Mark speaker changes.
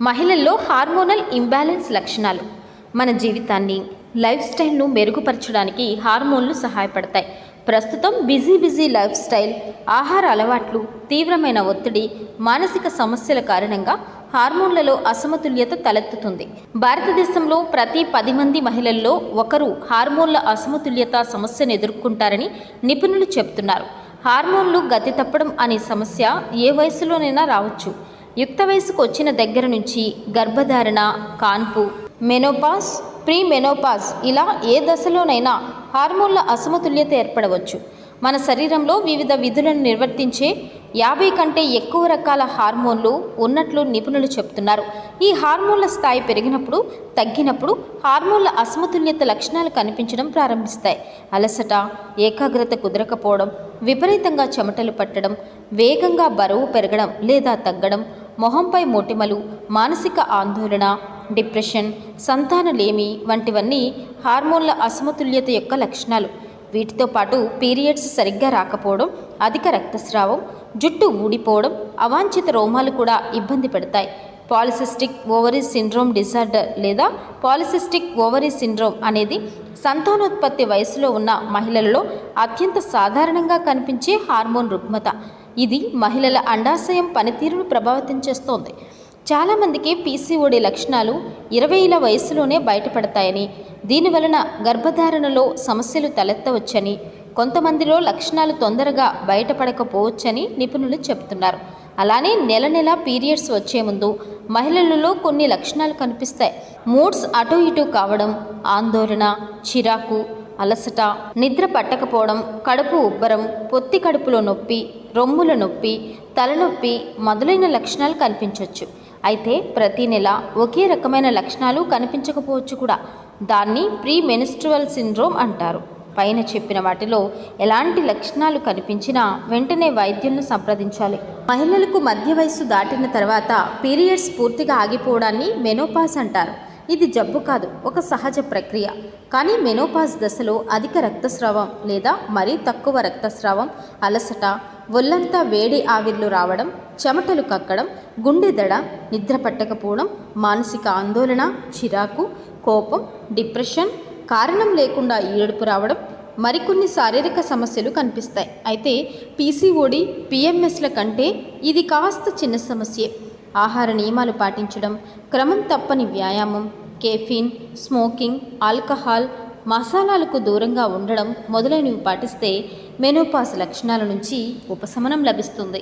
Speaker 1: మహిళల్లో hormonal imbalance లక్షణాలు. మన జీవితాన్ని లైఫ్ స్టైల్ను మెరుగుపరచడానికి హార్మోన్లు సహాయపడతాయి. ప్రస్తుతం బిజీ బిజీ లైఫ్ స్టైల్ ఆహార అలవాట్లు తీవ్రమైన ఒత్తిడి మానసిక సమస్యల కారణంగా హార్మోన్లలో అసమతుల్యత తలెత్తుతుంది. భారతదేశంలో ప్రతి పది మంది మహిళల్లో ఒకరు హార్మోన్ల అసమతుల్యత సమస్యను ఎదుర్కొంటారని నిపుణులు చెబుతున్నారు. హార్మోన్లు గతి తప్పడం అనే సమస్య ఏ వయసులోనైనా రావచ్చు. యుక్త వయసుకు వచ్చిన దగ్గర నుంచి గర్భధారణ కాన్పు మెనోపాస్ ప్రీ మెనోపాస్ ఇలా ఏ దశలోనైనా హార్మోన్ల అసమతుల్యత ఏర్పడవచ్చు. మన శరీరంలో వివిధ విధులను నిర్వర్తించే యాభై కంటే ఎక్కువ రకాల హార్మోన్లు ఉన్నట్లు నిపుణులు చెప్తున్నారు ఈ హార్మోన్ల స్థాయి పెరిగినప్పుడు తగ్గినప్పుడు హార్మోన్ల అసమతుల్యత లక్షణాలు కనిపించడం ప్రారంభిస్తాయి. అలసట ఏకాగ్రత కుదరకపోవడం విపరీతంగా చెమటలు పట్టడం వేగంగా బరువు పెరగడం లేదా తగ్గడం మొహంపై మోటిమలు మానసిక ఆందోళన డిప్రెషన్ సంతానలేమి వంటివన్నీ హార్మోన్ల అసమతుల్యత యొక్క లక్షణాలు. వీటితో పాటు పీరియడ్స్ సరిగ్గా రాకపోవడం అధిక రక్తస్రావం జుట్టు ఊడిపోవడం అవాంఛిత రోమాలు కూడా ఇబ్బంది పెడతాయి. పాలిసిస్టిక్ ఓవరీ సిండ్రోమ్ డిజార్డర్ లేదా పాలిసిస్టిక్ ఓవరీ సిండ్రోమ్ అనేది సంతానోత్పత్తి వయసులో ఉన్న మహిళలలో అత్యంత సాధారణంగా కనిపించే హార్మోన్ రుగ్మత. ఇది మహిళల అండాశయం పనితీరును ప్రభావితం చేస్తోంది. చాలామందికి పీసీఓడి లక్షణాలు ఇరవైల వయసులోనే బయటపడతాయని దీనివలన గర్భధారణలో సమస్యలు తలెత్తవచ్చని కొంతమందిలో లక్షణాలు తొందరగా బయటపడకపోవచ్చని నిపుణులు చెబుతున్నారు. అలానే నెల నెల పీరియడ్స్ వచ్చే ముందు మహిళలలో కొన్ని లక్షణాలు కనిపిస్తాయి. మూడ్స్ అటు ఇటు కావడం ఆందోళన చిరాకు అలసట నిద్ర పట్టకపోవడం కడుపు ఉబ్బరం పొత్తి కడుపులో నొప్పి రొమ్ముల నొప్పి తలనొప్పి మొదలైన లక్షణాలు కనిపించవచ్చు అయితే ప్రతి నెల ఒకే రకమైన లక్షణాలు కనిపించకపోవచ్చు కూడా. దాన్ని ప్రీ మెనిస్ట్రువల్ సిండ్రోమ్ అంటారు. పైన చెప్పిన వాటిలో ఎలాంటి లక్షణాలు కనిపించినా వెంటనే వైద్యులను సంప్రదించాలి. మహిళలకు మధ్య వయస్సు దాటిన తర్వాత పీరియడ్స్ పూర్తిగా ఆగిపోవడాన్ని మెనోపాస్ అంటారు. ఇది జబ్బు కాదు ఒక సహజ ప్రక్రియ. కానీ మెనోపాస్ దశలో అధిక రక్తస్రావం లేదా మరీ తక్కువ రక్తస్రావం అలసట ఒళ్ళంతా వేడి ఆవిర్లు రావడం చెమటలు కక్కడం గుండె దడ నిద్ర పట్టకపోవడం మానసిక ఆందోళన చిరాకు కోపం డిప్రెషన్ కారణం లేకుండా ఏడుపు రావడం మరికొన్ని శారీరక సమస్యలు కనిపిస్తాయి. అయితే పీసీఓడి పిఎంఎస్ల కంటే ఇది కాస్త చిన్న సమస్యే. ఆహార నియమాలు పాటించడం క్రమం తప్పని వ్యాయామం కేఫీన్ స్మోకింగ్ ఆల్కహాల్ మసాలాలకు దూరంగా ఉండడం మొదలైనవి పాటిస్తే మెనోపాస్ లక్షణాల నుంచి ఉపశమనం లభిస్తుంది.